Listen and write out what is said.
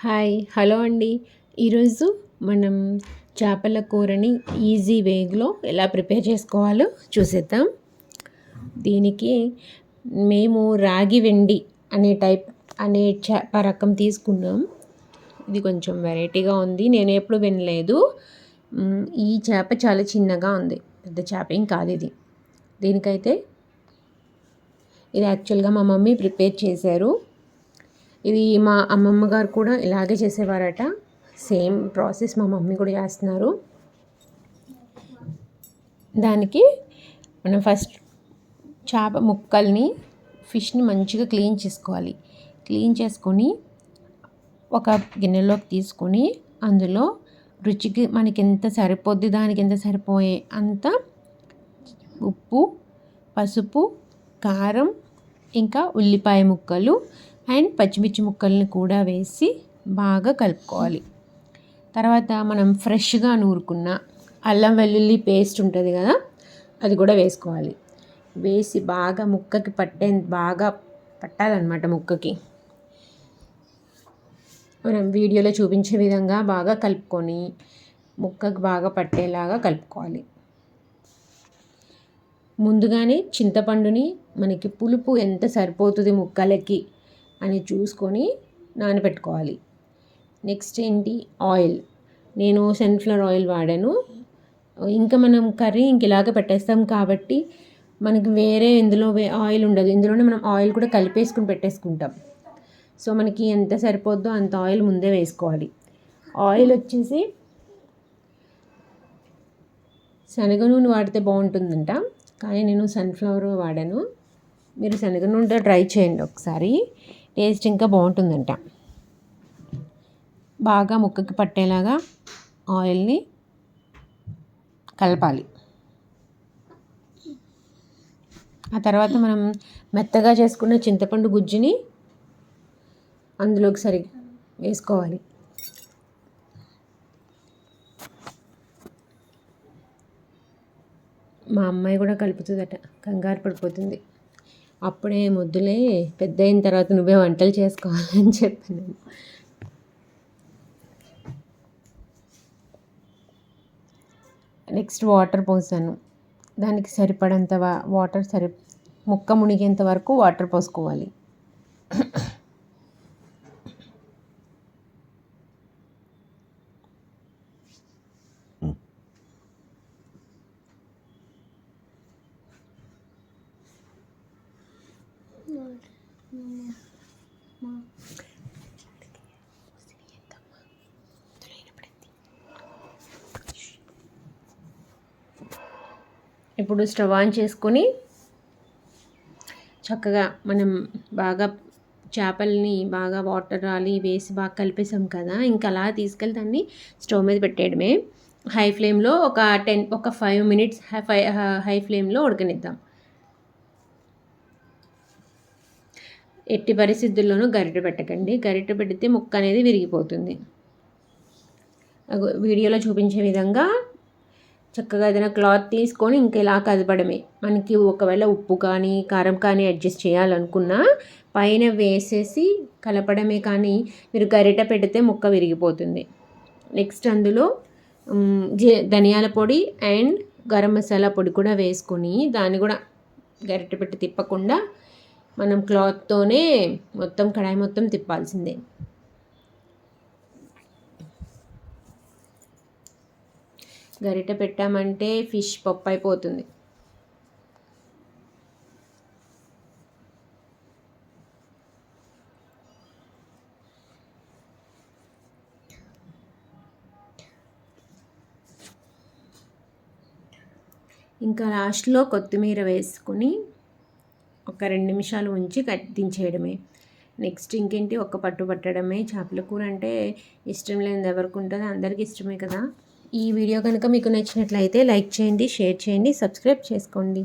Hi hello అండి. ఈరోజు మనం చేపల కూరని ఈజీ వేగ్లో ఎలా ప్రిపేర్ చేసుకోవాలో చూసేద్దాం. దీనికి మేము రాగి వెండి అనే టైప్ అనే చేప రకం తీసుకున్నాం. ఇది కొంచెం వెరైటీగా ఉంది. నేను ఎప్పుడు వినలేదు. ఈ చేప చాలా చిన్నగా ఉంది. పెద్ద చేప ఏం కాదు ఇది. దీనికైతే ఇది యాక్చువల్గా మా మమ్మీ ప్రిపేర్ చేశారు. ఇది మా అమ్మమ్మ గారు కూడా ఇలాగే చేసేవారట. సేమ్ ప్రాసెస్ మా మమ్మీ కూడా చేస్తున్నారు. దానికి మనం ఫస్ట్ చేప ముక్కల్ని ఫిష్ని మంచిగా క్లీన్ చేసుకోవాలి. క్లీన్ చేసుకొని ఒక గిన్నెలోకి తీసుకొని అందులో రుచికి మనకి ఎంత సరిపోద్ది దానికి ఎంత సరిపోయే అంత ఉప్పు పసుపు కారం ఇంకా ఉల్లిపాయ ముక్కలు అండ్ పచ్చిమిర్చి ముక్కల్ని కూడా వేసి బాగా కలుపుకోవాలి. తర్వాత మనం ఫ్రెష్గా నూరుకున్న అల్లం వెల్లుల్లి పేస్ట్ ఉంటుంది కదా అది కూడా వేసుకోవాలి. వేసి బాగా ముక్కకి పట్టే బాగా పట్టాలన్నమాట ముక్కకి. మనం వీడియోలో చూపించే విధంగా బాగా కలుపుకొని ముక్కకు బాగా పట్టేలాగా కలుపుకోవాలి. ముందుగానే చింతపండుని మనకి పులుపు ఎంత సరిపోతుంది ముక్కలకి అని చూసుకొని నానబెట్టుకోవాలి. నెక్స్ట్ ఏంటి? ఆయిల్. నేను సన్ఫ్లవర్ ఆయిల్ వాడాను. ఇంకా మనం కర్రీ ఇంక ఇలాగ పెట్టేస్తాం కాబట్టి మనకి వేరే ఇందులో ఆయిల్ ఉండదు. ఇందులోనే మనం ఆయిల్ కూడా కలిపేసుకుని పెట్టేసుకుంటాం. సో మనకి ఎంత సరిపోద్దో అంత ఆయిల్ ముందే వేసుకోవాలి. ఆయిల్ వచ్చేసి శనగ నూనె వాడితే బాగుంటుందంట. కానీ నేను సన్ఫ్లవర్ వాడాను. మీరు శనగ నూనె ట్రై చేయండి ఒకసారి. టేస్ట్ ఇంకా బాగుంటుందంట. బాగా ముక్కకి పట్టేలాగా ఆయిల్ని కలపాలి. ఆ తర్వాత మనం మెత్తగా చేసుకున్న చింతపండు గుజ్జుని అందులోకి సరి వేసుకోవాలి. మా అమ్మాయి కూడా కలుపుతుందట. కంగారు పడిపోతుంది. అప్పుడే ముద్దులే పెద్ద అయిన తర్వాత నువ్వే వంటలు చేసుకోవాలని చెప్పాను. నెక్స్ట్ వాటర్ పోసాను. దానికి సరిపడంత వాటర్ సరి ముక్క మునిగేంత వరకు వాటర్ పోసుకోవాలి. ఇప్పుడు స్టవ్ ఆన్ చేసుకొని చక్కగా మనం బాగా చేపల్ని బాగా వాటర్ రాలి వేసి బాగా కలిపేసాం కదా. ఇంకా అలా తీసుకెళ్ళి దాన్ని స్టవ్ మీద పెట్టేయడమే. హై ఫ్లేమ్లో ఒక టెన్ ఒక ఫైవ్ మినిట్స్ హై హై ఫ్లేమ్లో ఉడకనిద్దాం. ఎట్టి పరిస్థితుల్లోనూ గరిట పెట్టకండి. గరిట పెడితే ముక్క అనేది విరిగిపోతుంది. వీడియోలో చూపించే విధంగా చక్కగా ఏదైనా క్లాత్ తీసుకొని ఇంక ఇలా కదపడమే. మనకి ఒకవేళ ఉప్పు కానీ కారం కానీ అడ్జస్ట్ చేయాలనుకున్నా పైన వేసేసి కలపడమే కానీ మీరు గరిట పెడితే ముక్క విరిగిపోతుంది. నెక్స్ట్ అందులో ధనియాల పొడి అండ్ గరం మసాలా పొడి కూడా వేసుకొని దాన్ని కూడా గరిట పెట్టి తిప్పకుండా మనం క్లాత్తోనే మొత్తం కడాయి మొత్తం తిప్పాల్సిందే. గరిట పెట్టామంటే ఫిష్ పప్పు అయిపోతుంది. ఇంకా లాస్ట్లో కొత్తిమీర వేసుకుని ఒక రెండు నిమిషాలు ఉంచి కట్టించేయడమే నెక్స్ట్ ఇంకేంటి? ఒక్క పట్టు పట్టడమే. చేపల కూర అంటే ఇష్టం లేనిది ఎవరికి ఉంటుంది? అందరికీ ఇష్టమే కదా. ఈ వీడియో కనుక మీకు నచ్చినట్లయితే లైక్ చేయండి షేర్ చేయండి సబ్స్క్రైబ్ చేసుకోండి.